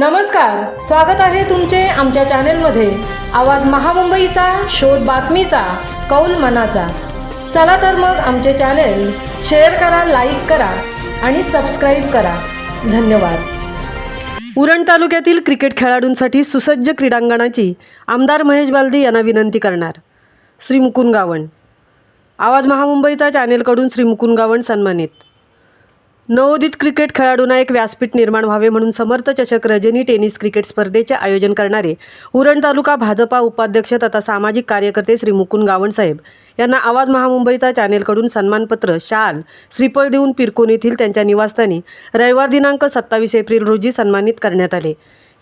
नमस्कार स्वागत आहे तुमचे आमच्या चॅनेलमध्ये. आवाज महामुंबईचा शोध बातमीचा कौल मनाचा. चला तर मग आमचे चॅनेल शेअर करा लाईक करा आणि सबस्क्राईब करा. धन्यवाद. उरण तालुक्यातील क्रिकेट खेळाडूंसाठी सुसज्ज क्रीडांगणाची आमदार महेश बालदी यांना विनंती करणार. श्री मुकुंद गावण आवाज महामुंबईचा चॅनेलकडून श्री मुकुंद गावण सन्मानित. नवोदित क्रिकेट खेळाडूंना एक व्यासपीठ निर्माण व्हावे म्हणून समर्थ चषक रजनी टेनिस क्रिकेट स्पर्धेचे आयोजन करणारे उरण तालुका भाजपा उपाध्यक्ष तथा सामाजिक कार्यकर्ते श्री मुकुंद गावणसाहेब यांना आवाज महामुंबईचा चॅनेलकडून सन्मानपत्र शाल श्रीफळ देऊन पिरकोन येथील त्यांच्या निवासस्थानी रविवार दिनांक सत्तावीस एप्रिल रोजी सन्मानित करण्यात आले.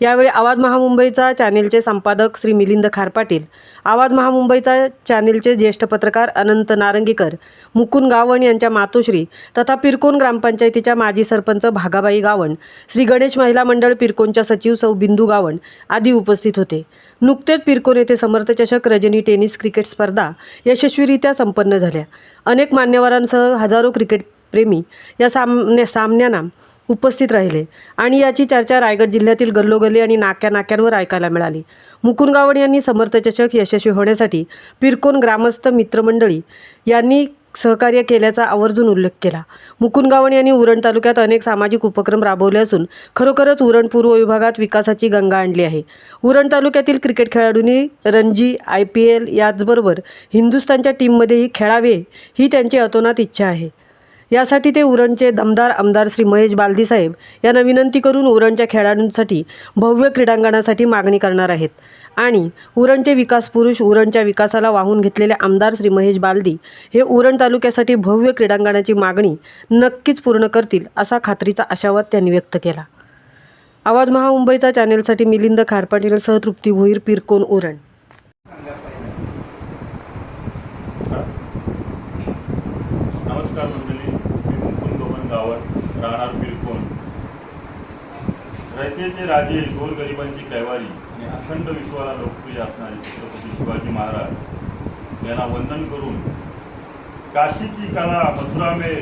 यावेळी आवाज महामुंबईचा चॅनेलचे संपादक श्री मिलिंद खारपाटील आवाज महामुंबईचा चॅनेलचे ज्येष्ठ पत्रकार अनंत नारंगीकर मुकुंद गावण यांच्या मातोश्री तथा पिरकोन ग्रामपंचायतीच्या माजी सरपंच भागाबाई गावण श्री गणेश महिला मंडळ पिरकोनच्या सचिव सौ बिंदू गावण आदी उपस्थित होते. नुकतेच पिरकोन येथे समर्थ चषक रजनी टेनिस क्रिकेट स्पर्धा यशस्वीरित्या संपन्न झाल्या. अनेक मान्यवरांसह हजारो क्रिकेट प्रेमी या सामन्या सामन्यांना उपस्थित राहिले आणि याची चर्चा रायगड जिल्ह्यातील गल्लोगल्ली आणि नाक्या नाक्यांवर ऐकायला मिळाली. मुकुंद गावड यांनी समर्थ चषक यशस्वी होण्यासाठी पिरकोन ग्रामस्थ मित्रमंडळी यांनी सहकार्य केल्याचा आवर्जून उल्लेख केला. मुकुंदगावण यांनी उरण तालुक्यात अनेक सामाजिक उपक्रम राबवले असून खरोखरच उरण पूर्व विभागात विकासाची गंगा आणली आहे. उरण तालुक्यातील क्रिकेट खेळाडूंनी रणजी आय पी एल याचबरोबर हिंदुस्थानच्या टीममध्येही खेळावे ही त्यांची अतोनात इच्छा आहे. यासाठी ते उरणचे दमदार आमदार श्री महेश बालदी साहेब यांना विनंती करून उरणच्या खेळाडूंसाठी भव्य क्रीडांगणासाठी मागणी करणार आहेत. आणि उरणचे विकास पुरुष उरणच्या विकासाला वाहून घेतलेले आमदार श्री महेश बालदी हे उरण तालुक्यासाठी भव्य क्रीडांगणाची मागणी नक्कीच पूर्ण करतील असा खात्रीचा आशावाद त्यांनी व्यक्त केला. आवाज महामुंबईचा चॅनेलसाठी मिलिंद खारपाटीलसह तृप्ती भोईर पिरकोन उरण. नमस्कार मंडळी मी मुकुंद बबन गावड राहणार बिरकोण रयतेचे राजे गोरगरिबांची कैवारी आणि अखंड विश्वाला लोकप्रिय असणारे छत्रपती शिवाजी महाराज यांना वंदन करून काशी की कला मथुरा मे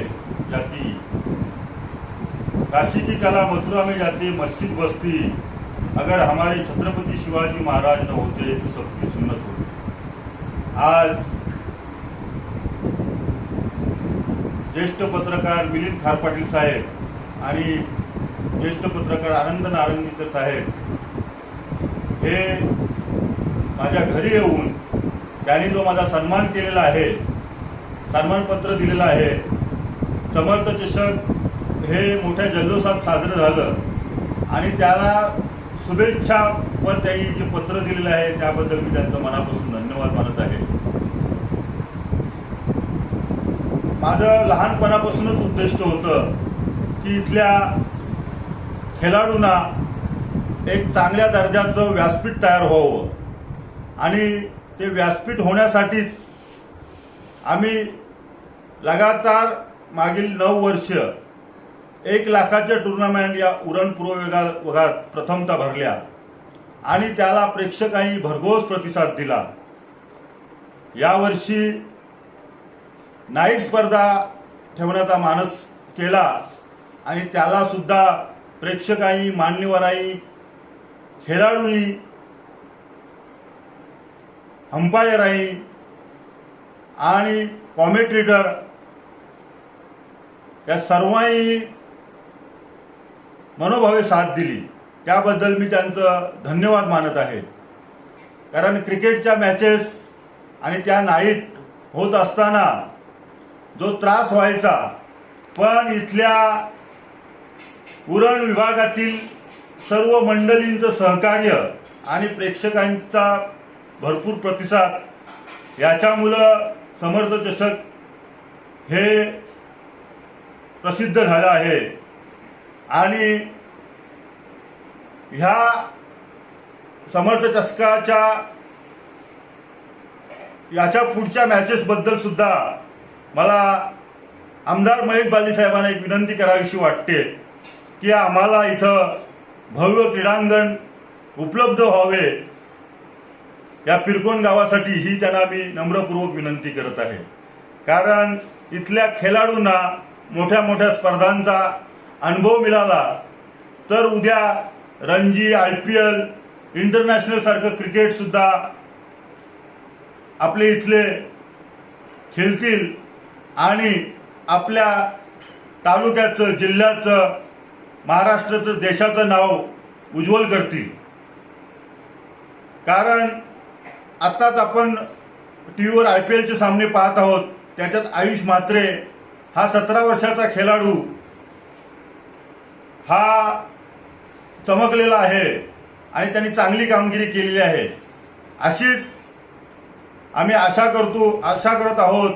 जाती काशी की कला मथुरा में जाती मस्जिद बस्ती अगर हमारे छत्रपति शिवाजी महाराज न होते तो सबकी सुन्नत होती. आज ज्येष्ठ पत्रकार मिलिंद खारपाटील साहेब आणि ज्येष्ठ पत्रकार आनंद नारंगीकर साहेब हे माझ्या घरी येऊन त्यांनी जो माझा सन्मान केलेला आहे सन्मानपत्र दिलेलं आहे समर्थ चषक हे मोठ्या जल्लोषात साजरं झालं आणि त्याला शुभेच्छा पण त्यांनी जे पत्र दिलेलं आहे त्याबद्दल मी त्यांचं मनापासून धन्यवाद मानत आहे. माझं लहानपणापासूनच उद्दिष्ट होतं की इथल्या खेळाडूंना एक चांगल्या दर्जाचं व्यासपीठ तयार व्हावं. आणि ते व्यासपीठ होण्यासाठीच आम्ही लगातार मागील नऊ वर्ष एक लाखाच्या टुर्नामेंट या उरण पूर्व विभाग विभागात भरल्या आणि त्याला प्रेक्षकांनी भरघोस प्रतिसाद दिला. यावर्षी नाईट स्पर्धा ठेवण्याचा मानस केला आणि त्याला सुद्धा प्रेक्षकांनी मान्यवरांनी खेळाडूंनी अंपायरांनी आणि कॉमेंट्रेटर या सर्वांनी मनोभावे साथ दिली. त्याबद्दल मी त्यांचं धन्यवाद मानत आहे. कारण क्रिकेटच्या मॅचेस आणि त्या नाईट होत असताना जो त्रास व्हायचा पण इथल्या उरण विभागातील सर्व मंडळींचं सहकार्य आणि प्रेक्षकांचा भरपूर प्रतिसाद याच्यामुळं समर्थ चषक हे प्रसिद्ध झालं आहे. आणि ह्या समर्थ चषकाच्या याच्या पुढच्या मॅचेसबद्दल सुद्धा मला आमदार महेश बाली साहेबांना एक विनंती करावीशी वाटते की आम्हाला इथं भव्य क्रीडांगण उपलब्ध व्हावे या पिरकोन गावासाठी ही त्यांना मी नम्रपूर्वक विनंती करत आहे. कारण इथल्या खेळाडूंना मोठ्या मोठ्या स्पर्धांचा अनुभव मिळाला तर उद्या Ranji I P L international सारखं क्रिकेट सुद्धा आपले इथले खेळतील. आणि आपल्या तालुक्याचं जिल्ह्याचं महाराष्ट्राचं देशाचं नाव उज्ज्वल करतील. कारण आत्ताच आपण टी व्हीवर आय पी एलचे सामने पाहत आहोत त्याच्यात आयुष म्हात्रे हा सतरा वर्षाचा खेळाडू हा चमकलेला आहे आणि त्यांनी चांगली कामगिरी केलेली आहे. अशीच आम्ही आशा करतो आशा करत आहोत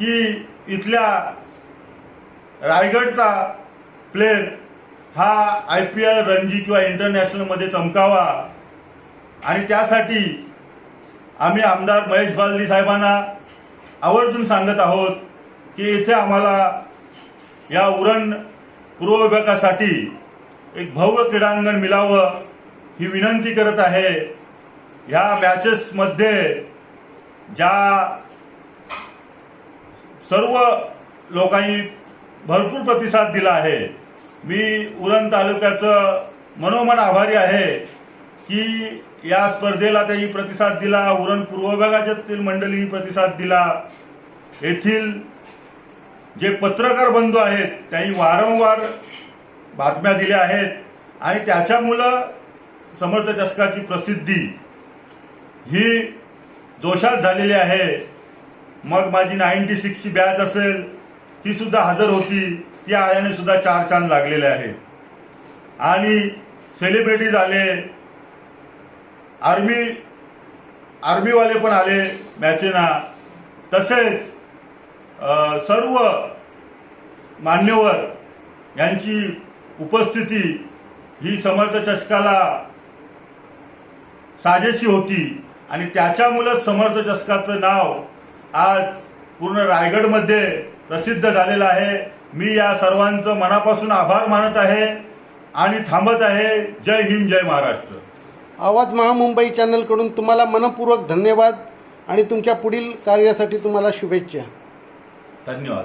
की इथल्या रायगडचा प्लेअर हा आय पी एल रणजी किंवा इंटरनॅशनलमध्ये चमकावा. आणि त्यासाठी आम्ही आमदार महेश बालदी साहेबांना आवर्जून सांगत आहोत की इथे आम्हाला या उरण पूर्व विभागासाठी एक भव्य क्रीडांगण मिळावं ही विनंती करत आहे. ह्या मॅचेसमध्ये ज्या सर्व लोकांनी भरपूर प्रतिसाद दिला आहे. मी उरण तालुक्याचं मनोमन आभारी आहे की या स्पर्धेला त्यांनी प्रतिसाद दिला उरण पूर्व विभागातील मंडळी प्रतिसाद दिला. येथील जे पत्रकार बंधू आहेत त्यांनी वारंवार बातम्या दिल्या आहेत आणि त्याच्यामुळं समर्थ चषकाची प्रसिद्धी ही जोशात झालेली आहे. मग माझी नाईन्टी सिक्सची बॅच असेल ती सुद्धा हजर होती. ती आल्याने सुद्धा चार चांद लागलेले आहे. आणि सेलिब्रिटीज आले आर्मी आर्मीवाले पण आले मॅचेना तसेच सर्व मान्यवर यांची उपस्थिती ही समर्थ चषकाला साजेशी होती. आणि त्याच्यामुळंच समर्थ चषकाचं नाव आज पूर्ण रायगडमध्ये प्रसिद्ध झालेलं आहे. मी या सर्वांचं मनापासून आभार मानत आहे आणि थांबत आहे. जय हिंद जय महाराष्ट्र. आवाज महामुंबई चॅनलकडून तुम्हाला मनपूर्वक धन्यवाद आणि तुमच्या पुढील कार्यासाठी तुम्हाला शुभेच्छा. धन्यवाद